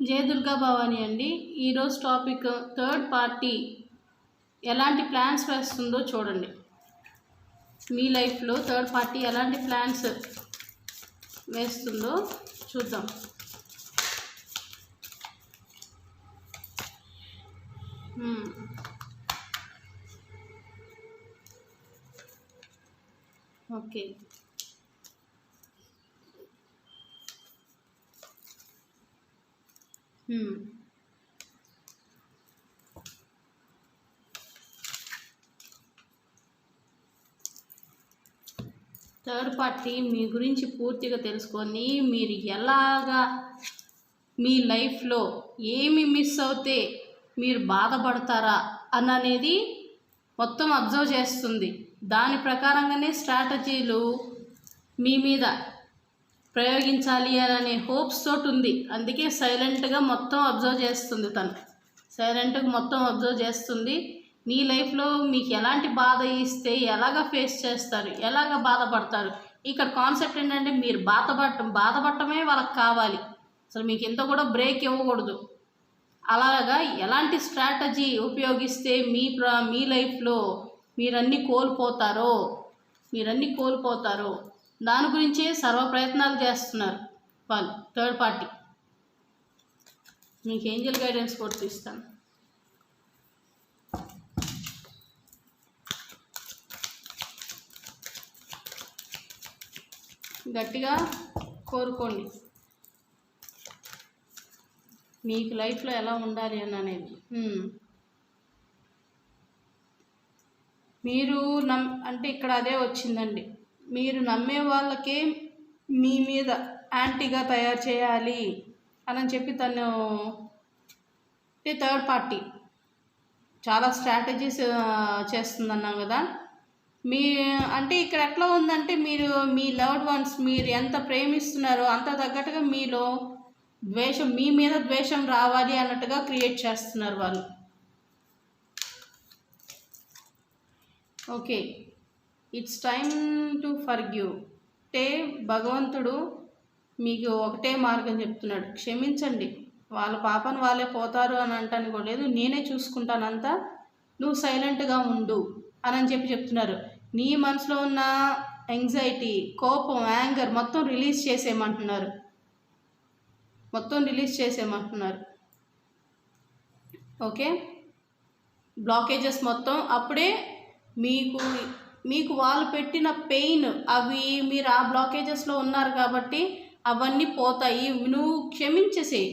జయ దుర్గా భవాని అండి. ఈరోజు topic third party ఎలాంటి ప్లాన్స్ వేస్తుందో చూడండి. మీ లైఫ్లో థర్డ్ పార్టీ ఎలాంటి ప్లాన్స్ వేస్తుందో చూద్దాం. ఓకే. Hmm. థర్డ్ పార్టీ మీ గురించి పూర్తిగా తెలుసుకొని మీరు ఎలాగా మీ లైఫ్లో ఏమి మిస్ అవుతే మీరు బాధపడతారా అన్నది మొత్తం అబ్జర్వ్ చేస్తుంది. దాని ప్రకారంగానే స్ట్రాటజీలు మీ మీద ప్రయోగించాలి అనే హోప్స్ తోటి ఉంది. అందుకే సైలెంట్గా మొత్తం అబ్జర్వ్ చేస్తుంది తను. సైలెంట్గా మొత్తం అబ్జర్వ్ చేస్తుంది. మీ లైఫ్లో మీకు ఎలాంటి బాధ ఇస్తే ఎలాగ ఫేస్ చేస్తారు? ఎలాగ బాధపడతారు? ఇక్కడ కాన్సెప్ట్ ఏంటంటే మీరు బాధపడటం బాధపడటమే వాళ్ళకి కావాలి. అసలు మీకు ఇంత కూడా బ్రేక్ ఇవ్వకూడదు. అలాగా ఎలాంటి స్ట్రాటజీ ఉపయోగిస్తే మీ ప్ర మీ లైఫ్లో మీరన్నీ కోల్పోతారో మీరన్నీ కోల్పోతారో దాని గురించే సర్వ ప్రయత్నాలు చేస్తున్నారు వాళ్ళు థర్డ్ పార్టీ. మీకు ఏంజల్ గైడెన్స్ కూడా తీస్తాను గట్టిగా కోరుకోండి. మీకు లైఫ్లో ఎలా ఉండాలి అని అనేది. మీరు నమ్ అంటే ఇక్కడ అదే వచ్చిందండి. మీరు నమ్మే వాళ్ళకే మీ మీద యాంటీగా తయారు చేయాలి అని చెప్పి తను థర్డ్ పార్టీ. చాలా స్ట్రాటజీస్ చేస్తుందన్నాం కదా. మీ అంటే ఇక్కడ ఎట్లా ఉందంటే మీరు మీ లవ్డ్ వన్స్ మీరు ఎంత ప్రేమిస్తున్నారో అంత తగ్గట్టుగా మీలో ద్వేషం మీ మీద ద్వేషం రావాలి అన్నట్టుగా క్రియేట్ చేస్తున్నారు వాళ్ళు. Okay. It's time to forgive. అంటే భగవంతుడు మీకు ఒకటే మార్గం చెప్తున్నాడు. క్షమించండి. వాళ్ళ పాపను వాళ్ళే పోతారు అని అంటాను కూడా లేదు. నేనే చూసుకుంటానంతా. నువ్వు సైలెంట్గా ఉండు అని అని చెప్పి చెప్తున్నారు. నీ మనసులో ఉన్న ఎంగ్జైటీ కోపం యాంగర్ మొత్తం రిలీజ్ చేసేయమంటున్నారు. మొత్తం రిలీజ్ చేసేయమంటున్నారు. ఓకే? బ్లాకేజెస్ మొత్తం అప్పుడే మీకు మీకు వాళ్ళు పెట్టిన పెయిన్ అవి మీరు ఆ బ్లాకేజెస్లో ఉన్నారు కాబట్టి అవన్నీ పోతాయి. నువ్వు క్షమించేసేయి.